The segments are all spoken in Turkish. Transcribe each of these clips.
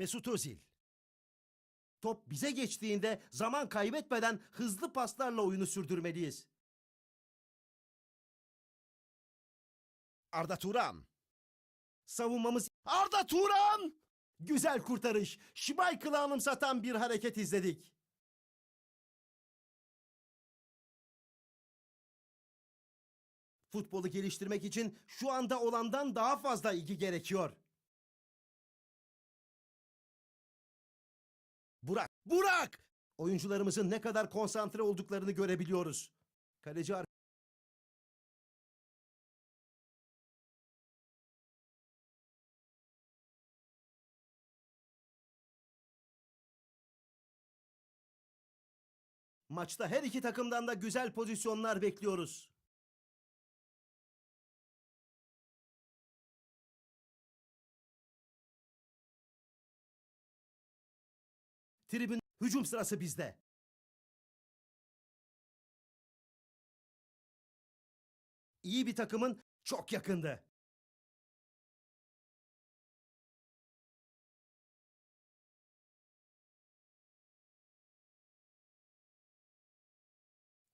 Mesut Özil. Top bize geçtiğinde zaman kaybetmeden hızlı paslarla oyunu sürdürmeliyiz. Arda Turan. Savunmamız Arda Turan! Güzel kurtarış. Schmeichel'ı anımsatan bir hareket izledik. Futbolu geliştirmek için şu anda olandan daha fazla ilgi gerekiyor. Burak, Burak! Oyuncularımızın ne kadar konsantre olduklarını görebiliyoruz. Kaleci ar- Maçta her iki takımdan da güzel pozisyonlar bekliyoruz. Tribün hücum sırası bizde. İyi bir takımın çok yakındı.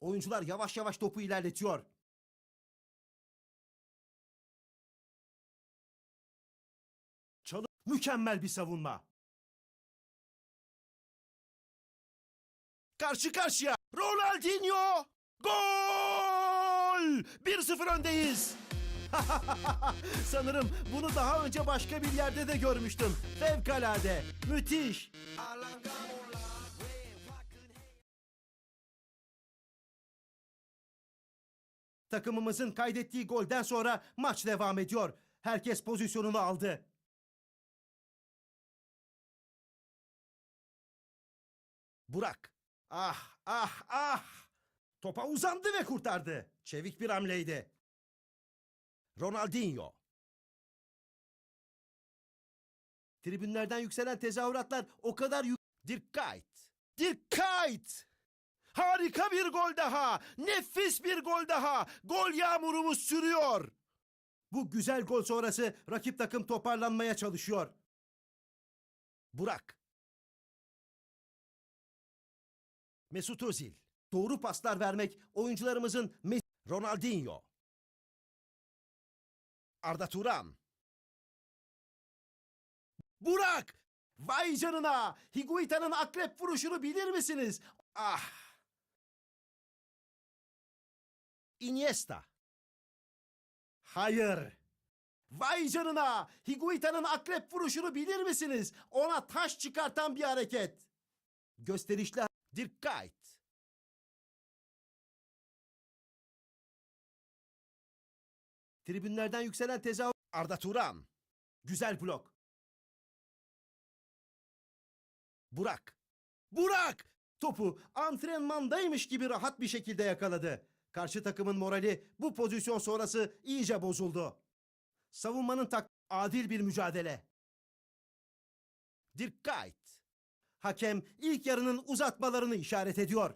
Oyuncular yavaş yavaş topu ilerletiyor. Çalı mükemmel bir savunma. Karşı karşıya Ronaldinho! Gol! 1-0 öndeyiz. Sanırım bunu daha önce başka bir yerde de görmüştüm. Fevkalade. Müthiş. Takımımızın kaydettiği golden sonra maç devam ediyor. Herkes pozisyonunu aldı. Burak. Ah ah ah. Topa uzandı ve kurtardı. Çevik bir hamleydi. Ronaldinho. Tribünlerden yükselen tezahüratlar o kadar yük... Dikkat! Dikkat! Harika bir gol daha! Nefis bir gol daha! Gol yağmurumuz sürüyor! Bu güzel gol sonrası rakip takım toparlanmaya çalışıyor. Burak. Mesut Özil. Doğru paslar vermek oyuncularımızın Me- Ronaldinho. Arda Turan. Burak! Vay canına! Higuita'nın akrep vuruşunu bilir misiniz? Ah! Iniesta. Hayır. Vay canına! Higuita'nın akrep vuruşunu bilir misiniz? Ona taş çıkartan bir hareket. Gösterişli Dikkat! Tribünlerden yükselen tezahür Arda Turan. Güzel blok. Burak. Burak! Topu antrenmandaymış gibi rahat bir şekilde yakaladı. Karşı takımın morali bu pozisyon sonrası iyice bozuldu. Savunmanın tak adil bir mücadele. Dikkat! Hakem ilk yarının uzatmalarını işaret ediyor.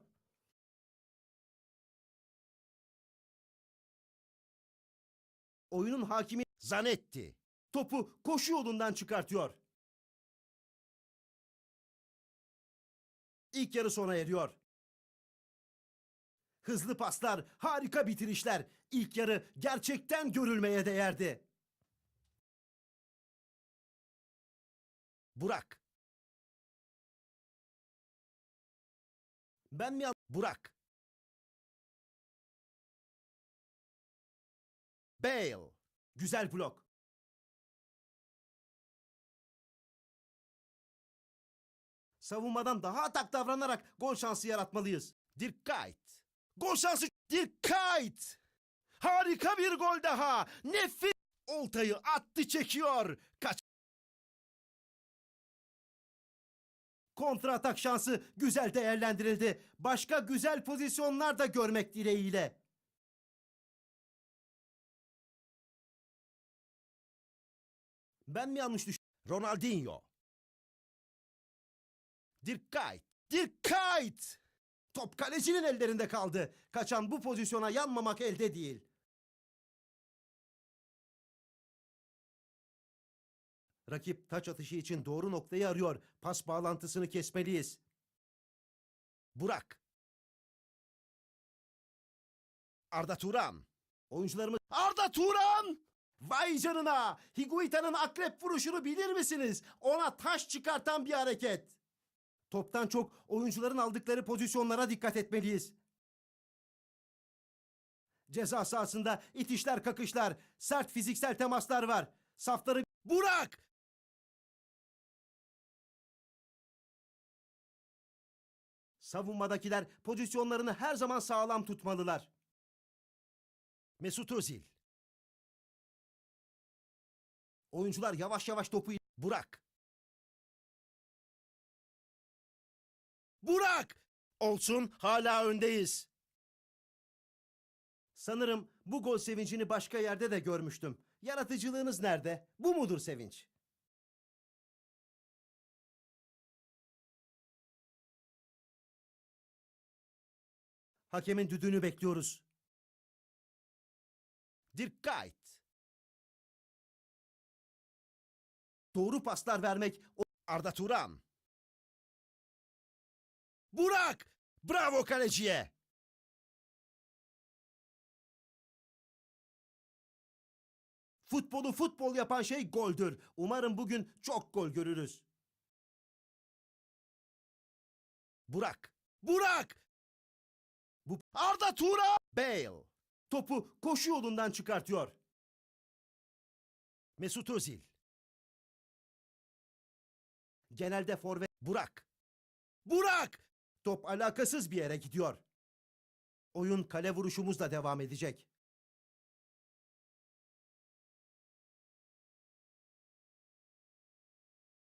Oyunun hakimi Zanetti. Topu koşu yolundan çıkartıyor. İlk yarı sona eriyor. Hızlı paslar, harika bitirişler. İlk yarı gerçekten görülmeye değerdi. Burak. Ben mi Burak. Bale. Güzel blok. Savunmadan daha atak davranarak gol şansı yaratmalıyız. Dikkat. Gol şansı. Dikkat. Harika bir gol daha. Nefis. Oltayı attı çekiyor. Kaç. Kontra atak şansı güzel değerlendirildi. Başka güzel pozisyonlar da görmek dileğiyle. Ben mi yanlış düş... Ronaldinho. Dikkat! Dikkat! Top kalecinin ellerinde kaldı. Kaçan bu pozisyona yanmamak elde değil. Rakip taç atışı için doğru noktayı arıyor. Pas bağlantısını kesmeliyiz. Burak. Arda Turan. Oyuncularımız... Arda Turan! Vay canına! Higuita'nın akrep vuruşunu bilir misiniz? Ona taş çıkartan bir hareket. Toptan çok oyuncuların aldıkları pozisyonlara dikkat etmeliyiz. Ceza sahasında itişler kakışlar, sert fiziksel temaslar var. Safları... Burak! Savunmadakiler pozisyonlarını her zaman sağlam tutmalılar. Mesut Özil. Oyuncular yavaş yavaş topu... Burak. Burak! Olsun hala öndeyiz. Sanırım bu gol sevincini başka yerde de görmüştüm. Yaratıcılığınız nerede? Bu mudur sevinç? Hakemin düdüğünü bekliyoruz. Dikkat! Doğru paslar vermek Arda Turan. Burak! Bravo kaleciye! Futbolu futbol yapan şey goldür. Umarım bugün çok gol görürüz. Burak! Burak! Arda Turan! Bale! Topu koşu yolundan çıkartıyor. Mesut Özil. Genelde forvet Burak. Burak! Top alakasız bir yere gidiyor. Oyun kale vuruşumuzla devam edecek.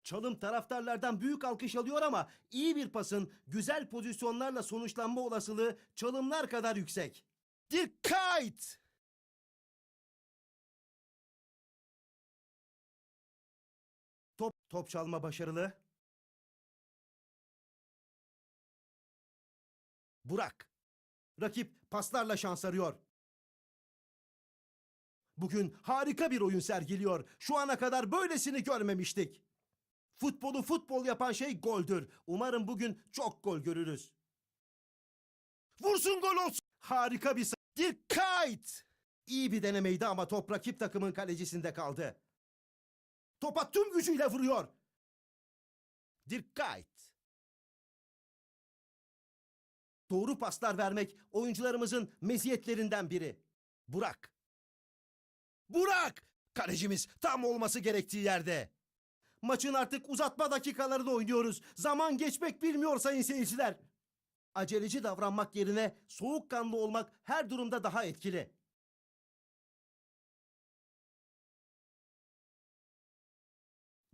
Çalım taraftarlardan büyük alkış alıyor ama iyi bir pasın güzel pozisyonlarla sonuçlanma olasılığı çalımlar kadar yüksek. Dikkat! Top top çalma başarılı. Burak. Rakip paslarla şans arıyor. Bugün harika bir oyun sergiliyor. Şu ana kadar böylesini görmemiştik. Futbolu futbol yapan şey goldür. Umarım bugün çok gol görürüz. Vursun gol olsun. Harika bir Dikkat! İyi bir denemeydi ama top rakip takımın kalecisinde kaldı. Topa tüm gücüyle vuruyor. Dikkat! Doğru paslar vermek oyuncularımızın meziyetlerinden biri. Burak. Burak! Kalecimiz tam olması gerektiği yerde. Maçın artık uzatma dakikalarını oynuyoruz. Zaman geçmek bilmiyor sayın seyirciler. Aceleci davranmak yerine soğukkanlı olmak her durumda daha etkili.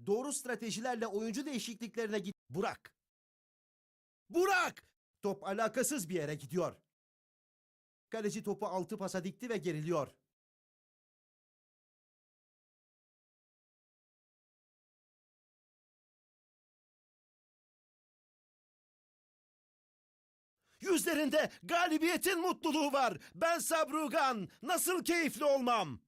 Doğru stratejilerle oyuncu değişikliklerine git. Burak. Burak! Top alakasız bir yere gidiyor. Kaleci topu altı pasa dikti ve geriliyor. Yüzlerinde galibiyetin mutluluğu var. Ben Sabrugan. Nasıl keyifli olmam.